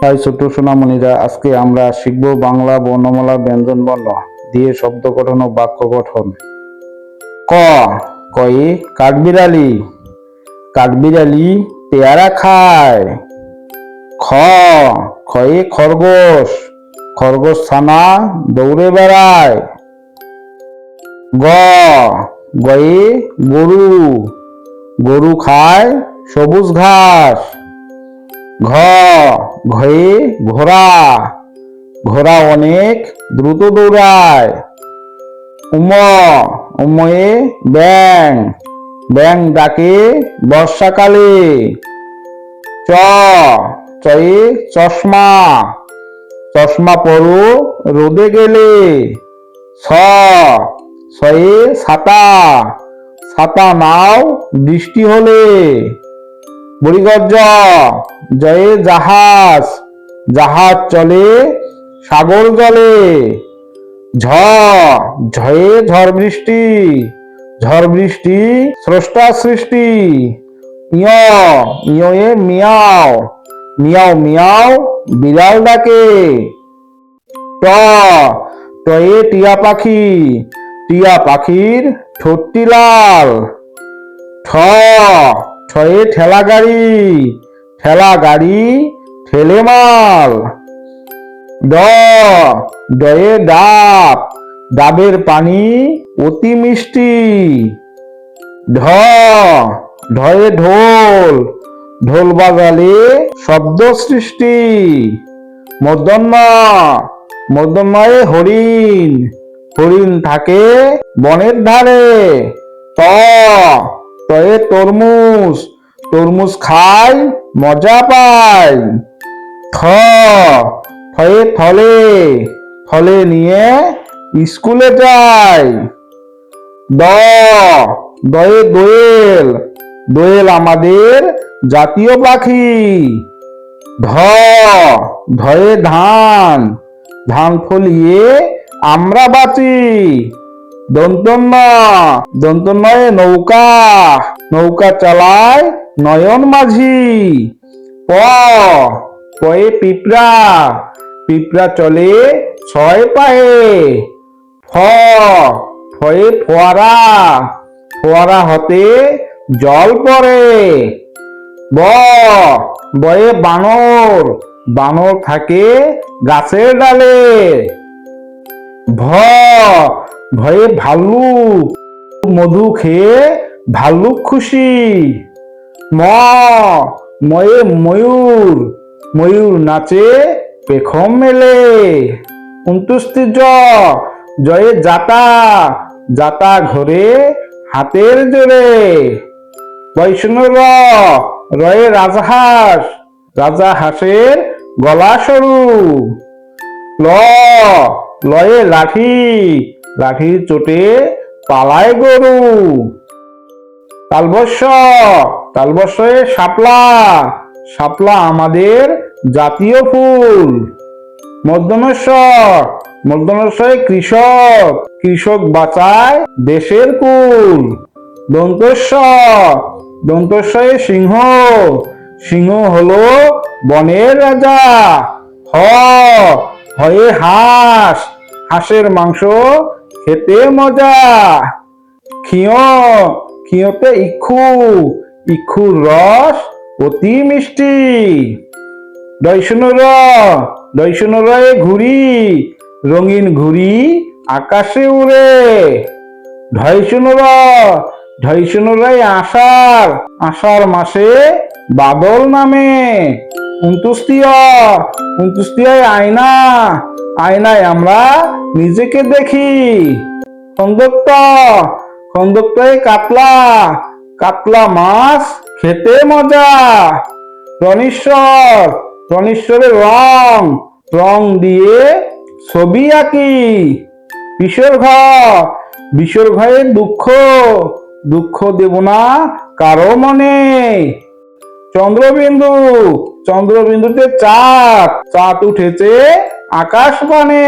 তাই ছোট্ট সোনামণিরা, আজকে আমরা শিখব বাংলা বর্ণমালা ব্যঞ্জন বর্ণ দিয়ে শব্দ গঠন ও বাক্য গঠন। ক, কয়ে কাঠবিড়ালি। কাঠবিড়ালি পেয়ারা খায়। খ খয়ে খরগোশ। খরগোশ ছানা দৌড়ে বেড়ায়। গ, গয়ে গরু। গরু খায় সবুজ ঘাস। ঘ ঘয়ে ঘোড়া ঘোড়া অনেক দ্রুত দৌড়ায়। উম, উময়ে ব্যাং ব্যাং ডাকে বর্ষাকালে। চ, চয়ে চশমা চশমা পরো রোদে গেলে। ছ ছয়ে ছাতা ছাতা নাও বৃষ্টি হলে। বড়িগজ্জ জয়ে জাহাজ জাহাজ চলে, সাগর জলে। ঝ, ঝয়ে ঝড় বৃষ্টি ঝড় বৃষ্টি স্রষ্টা সৃষ্টি ইয়ে মিয়াও মিয়াও মিয়াও বিড়াল ডাকে। ট, টয়ে টিয়া পাখি, টিয়া পাখির ঠোঁটটি লাল। ঠ ছয়ে ঠেলা গাড়ি ঠেলা গাড়ি, ঠেলে মাল। ডয়ে ডাব, ডাবের পানি অতি মিষ্টি। ঢ, ঢয়ে ঢোল ঢোল বাজালে শব্দ সৃষ্টি। মূর্ধন্য মূর্ধন্যয়ে হরিণ হরিণ থাকে বনের ধারে। ত তয়ে তরমুজ। তরমুজ খায় মজা পায় থ, থয়ে থলে থলে নিয়ে স্কুলে যায় দ, দয়ে দোয়েল দোয়েল আমাদের জাতীয় পাখি। ধ, ধয়ে ধান ধান ফলিয়ে আমরা বাঁচি। দন্তন্য দন্তন্নয়ে নৌকা নৌকা চালায় নয়ন মাঝি। প, পয়ে পিঁপড়া পিঁপড়া চলে ছয় পায়ে। ফ, ফয়ে ফোয়ারা ফোয়ারা হতে জল পড়ে। ব, বয়ে বানর বানর থাকে গাছের ডালে। ভ ভয়ে ভাল্লুক মধু খেয়ে ভাল্লুক খুশি। ম, ময়ে ময়ূর ময়ূর নাচে পেখম মেলে। উনতুস্তি জ, জয়ে জাতা জাতা ঘরে হাতের জোরে। বৈষ্ণব রয়ে রাজহাঁস রাজা হাঁসের গলা সরু। ল, লয়ে লাঠি লাঠির চোটে পালায় গরু। তালবস্য, তালবস্যে শাপলা শাপলা আমাদের জাতীয় ফুল। মধ্যমেশ্বর মধ্যমেশ্বরে কৃষক কৃষক বাঁচায় দেশের কুল। দন্তস্বর দন্তস্বয়ে সিংহ সিংহ হলো বনের রাজা। হ, হয়ে হাঁস, হাঁসের মাংস খেতে মজা। ক্ষিয়, ক্ষিয়তে ইক্ষু। ইক্ষুর রস অতি মিষ্টি। দৈশনুর, দৈশনুরয়ে ঘুড়ি রঙিন ঘুড়ি আকাশে উড়ে। ঢয়শনুর ঢয়শনুরাই আষাঢ়। আষাঢ় মাসে বাদল নামে। উনতুস্তিয়া উনতুস্তিয়ায় আয়না। আয়নায় আমরা নিজেকে দেখি। খন্দক্ত খন্দক্তয়ে কাতলা। কাতলা মাছ খেতে মজা। রণীশ্বর, রণীশ্বরের রং রং দিয়ে ছবি আঁকি। বিশ্বর ঘরে দুঃখ দুঃখ দেব না কারও মনে। চন্দ্রবিন্দু, চন্দ্রবিন্দুতে চাঁদ চাঁদ উঠেছে আকাশ পানে